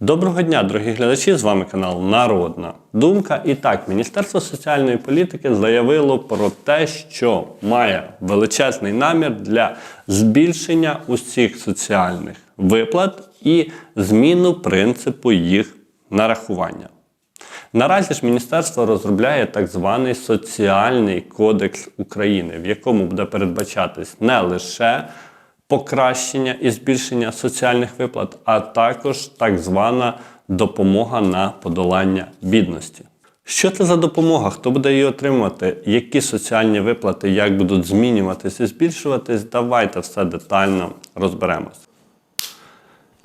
Доброго дня, дорогі глядачі! З вами канал Народна Думка. І так, Міністерство соціальної політики заявило про те, що має величезний намір для збільшення усіх соціальних виплат і зміну принципу їх нарахування. Наразі ж міністерство розробляє так званий соціальний кодекс України, в якому буде передбачатись не лише покращення і збільшення соціальних виплат, а також так звана допомога на подолання бідності. Що це за допомога? Хто буде її отримувати? Які соціальні виплати, як будуть змінюватись і збільшуватись? Давайте все детально розберемось.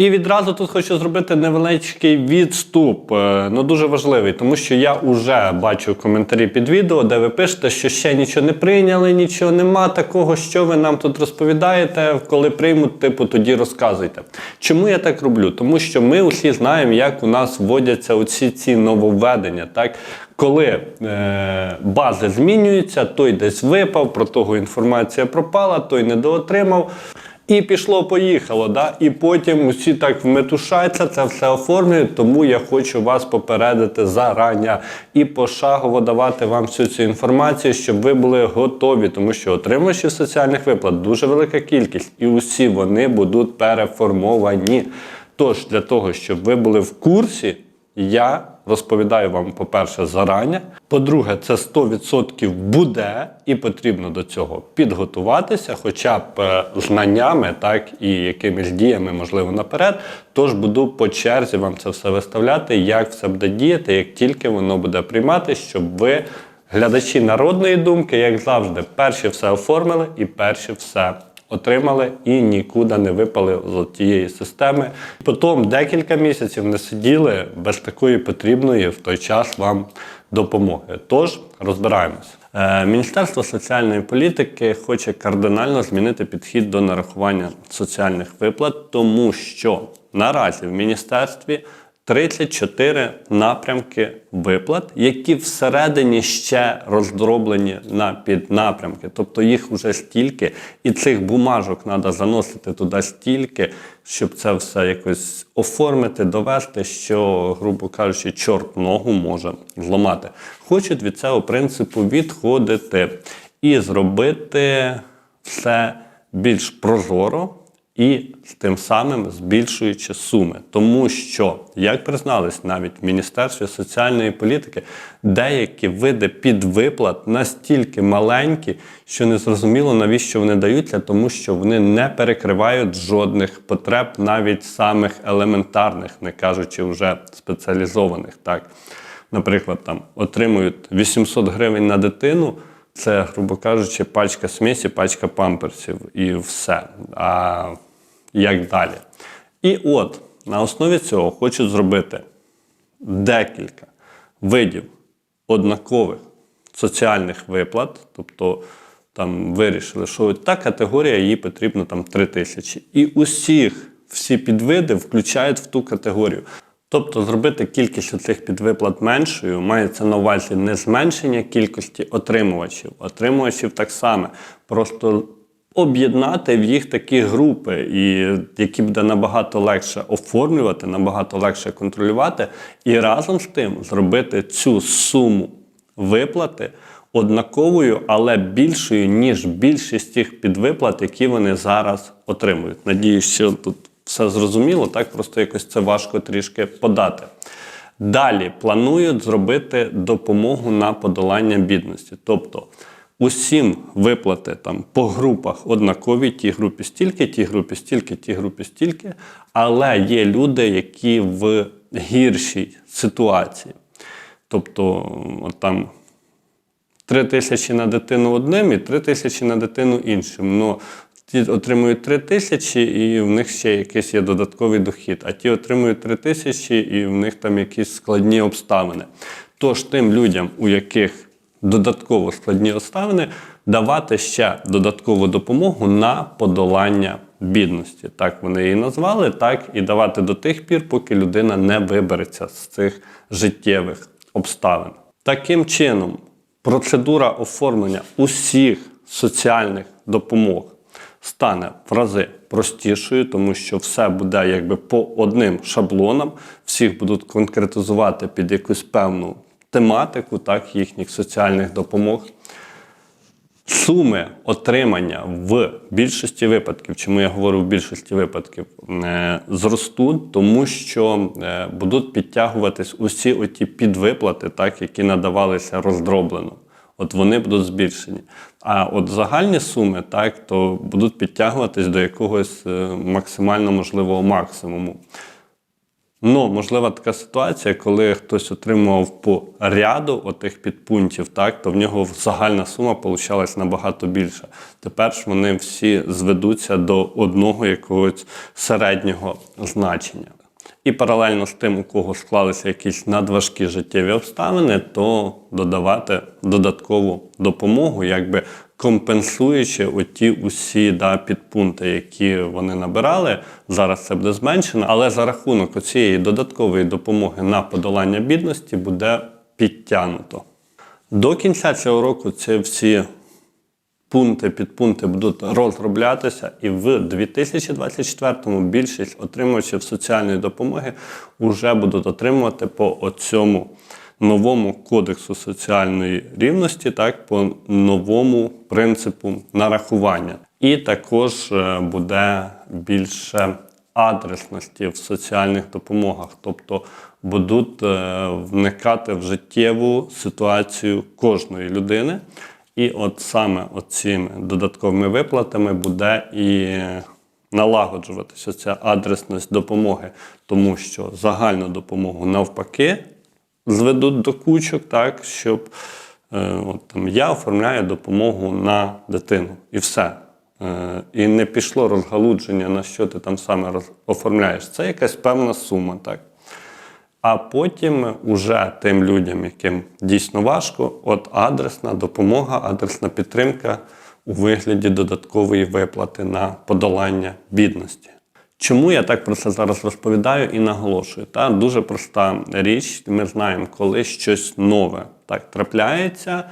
І відразу тут хочу зробити невеличкий відступ, е, ну дуже важливий, тому що я вже бачу коментарі під відео, де ви пишете, що ще нічого не прийняли, нічого нема такого, що ви нам тут розповідаєте. Коли приймуть, типу, тоді розказуйте. Чому я так роблю? Тому що ми усі знаємо, як у нас вводяться оці ці нововведення. Так? Коли е, бази змінюються, той десь випав, про того інформація пропала, той недоотримав. І пішло-поїхало, да? і потім усі так вметушаться, це все оформлюють, тому я хочу вас попередити зарання і пошагово давати вам всю цю інформацію, щоб ви були готові, тому що отримувачів соціальних виплат дуже велика кількість, і усі вони будуть переформовані. Тож, для того, щоб ви були в курсі, я розповідаю вам, по-перше, зарання. По-друге, це 100% буде, і потрібно до цього підготуватися, хоча б е, знаннями, так і якимись діями, можливо, наперед. Тож буду по черзі вам це все виставляти, як все буде діяти, як тільки воно буде приймати, щоб ви, глядачі народної думки, як завжди, перші все оформили і перші все отримали і нікуди не випали з тієї системи. Потім декілька місяців не сиділи без такої потрібної в той час вам допомоги. Тож розбираємось. Е, Міністерство соціальної політики хоче кардинально змінити підхід до нарахування соціальних виплат, тому що наразі в міністерстві 34 напрямки виплат, які всередині ще роздроблені на піднапрямки. Тобто їх вже стільки, і цих бумажок треба заносити туди стільки, щоб це все якось оформити, довести, що, грубо кажучи, чорт ногу може зламати. Хочуть від цього принципу відходити і зробити все більш прозоро і тим самим збільшуючи суми. Тому що, як признались навіть в Міністерстві соціальної політики, деякі види підвиплат настільки маленькі, що не зрозуміло, навіщо вони даються, тому що вони не перекривають жодних потреб, навіть самих елементарних, не кажучи вже спеціалізованих. Так, Наприклад, там отримують 800 гривень на дитину. Це, грубо кажучи, пачка смісі, пачка памперсів і все. А як далі? І от на основі цього хочуть зробити декілька видів однакових соціальних виплат, тобто там вирішили, що та категорія їй потрібно там 3 тисячі. І усіх всі підвиди включають в ту категорію. Тобто зробити кількість цих підвиплат меншою мається на увазі не зменшення кількості отримувачів, отримувачів так само. Просто об'єднати в їх такі групи, і які буде набагато легше оформлювати, набагато легше контролювати, і разом з тим зробити цю суму виплати однаковою, але більшою, ніж більшість тих підвиплат, які вони зараз отримують. Надіюсь, що тут все зрозуміло, так просто якось це важко трішки подати. Далі планують зробити допомогу на подолання бідності. Тобто усім виплати там по групах однакові, ті групі стільки, ті групі стільки, ті групі стільки. Але є люди, які в гіршій ситуації. Тобто, от там 3 тисячі на дитину одним і 3 тисячі на дитину іншим. Ну, ті отримують 3 тисячі, і в них ще якийсь є додатковий дохід, а ті отримують 3 тисячі, і в них там якісь складні обставини. Тож тим людям, у яких додатково складні обставини, давати ще додаткову допомогу на подолання бідності. Так вони її назвали, так і давати до тих пір, поки людина не вибереться з цих життєвих обставин. Таким чином, процедура оформлення усіх соціальних допомог стане в рази простішою, тому що все буде якби по одним шаблонам, всіх будуть конкретизувати під якусь певну тематику, так, їхніх соціальних допомог. Суми отримання в більшості випадків, чому я говорю в більшості випадків, е, зростуть, тому що е, будуть підтягуватись усі оті підвиплати, так, які надавалися роздроблено. От вони будуть збільшені. А от загальні суми, так, то будуть підтягуватись до якогось е, максимально можливого максимуму. Ну, можлива така ситуація, коли хтось отримував по ряду отих підпунктів, так, то в нього загальна сума получалась набагато більша. Тепер ж вони всі зведуться до одного якогось середнього значення. І паралельно з тим, у кого склалися якісь надважкі життєві обставини, то додавати додаткову допомогу, якби компенсуючи оті усі да, підпункти, які вони набирали. Зараз це буде зменшено, але за рахунок цієї додаткової допомоги на подолання бідності буде підтягнуто. До кінця цього року ці всі пункти, підпункти будуть розроблятися, і в 2024-му більшість отримувачів соціальної допомоги вже будуть отримувати по оцьому новому кодексу соціальної рівності, так по новому принципу нарахування. І також е, буде більше адресності в соціальних допомогах, тобто будуть е, вникати в життєву ситуацію кожної людини. І от саме цими додатковими виплатами буде і налагоджуватися ця адресність допомоги, тому що загальну допомогу навпаки зведуть до кучок, так, щоб е, от, там, я оформляю допомогу на дитину і все. Е, і не пішло розгалудження, на що ти там саме роз- оформляєш. Це якась певна сума. так. А потім уже тим людям, яким дійсно важко, от адресна допомога, адресна підтримка у вигляді додаткової виплати на подолання бідності. Чому я так про це зараз розповідаю і наголошую? Та дуже проста річ. Ми знаємо, коли щось нове так трапляється,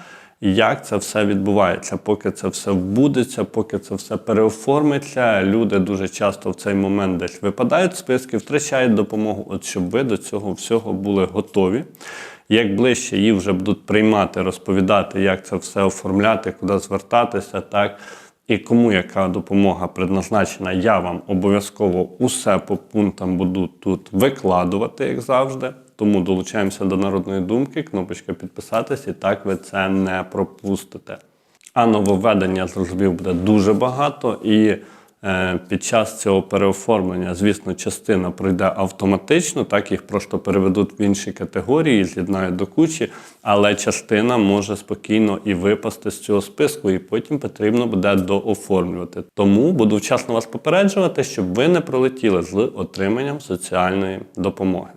як це все відбувається. Поки це все вбудеться, поки це все переоформиться, люди дуже часто в цей момент десь випадають з списків, втрачають допомогу. От щоб ви до цього всього були готові. Як ближче її вже будуть приймати, розповідати, як це все оформляти, куди звертатися, так і кому яка допомога предназначена, я вам обов'язково усе по пунктам буду тут викладувати, як завжди. Тому долучаємося до народної думки, кнопочка підписатись, і так ви це не пропустите. А нововведення зрозумів буде дуже багато, і під час цього переоформлення, звісно, частина пройде автоматично, так їх просто переведуть в інші категорії, з'єднають до кучі, але частина може спокійно і випасти з цього списку, і потім потрібно буде дооформлювати. Тому буду вчасно вас попереджувати, щоб ви не пролетіли з отриманням соціальної допомоги.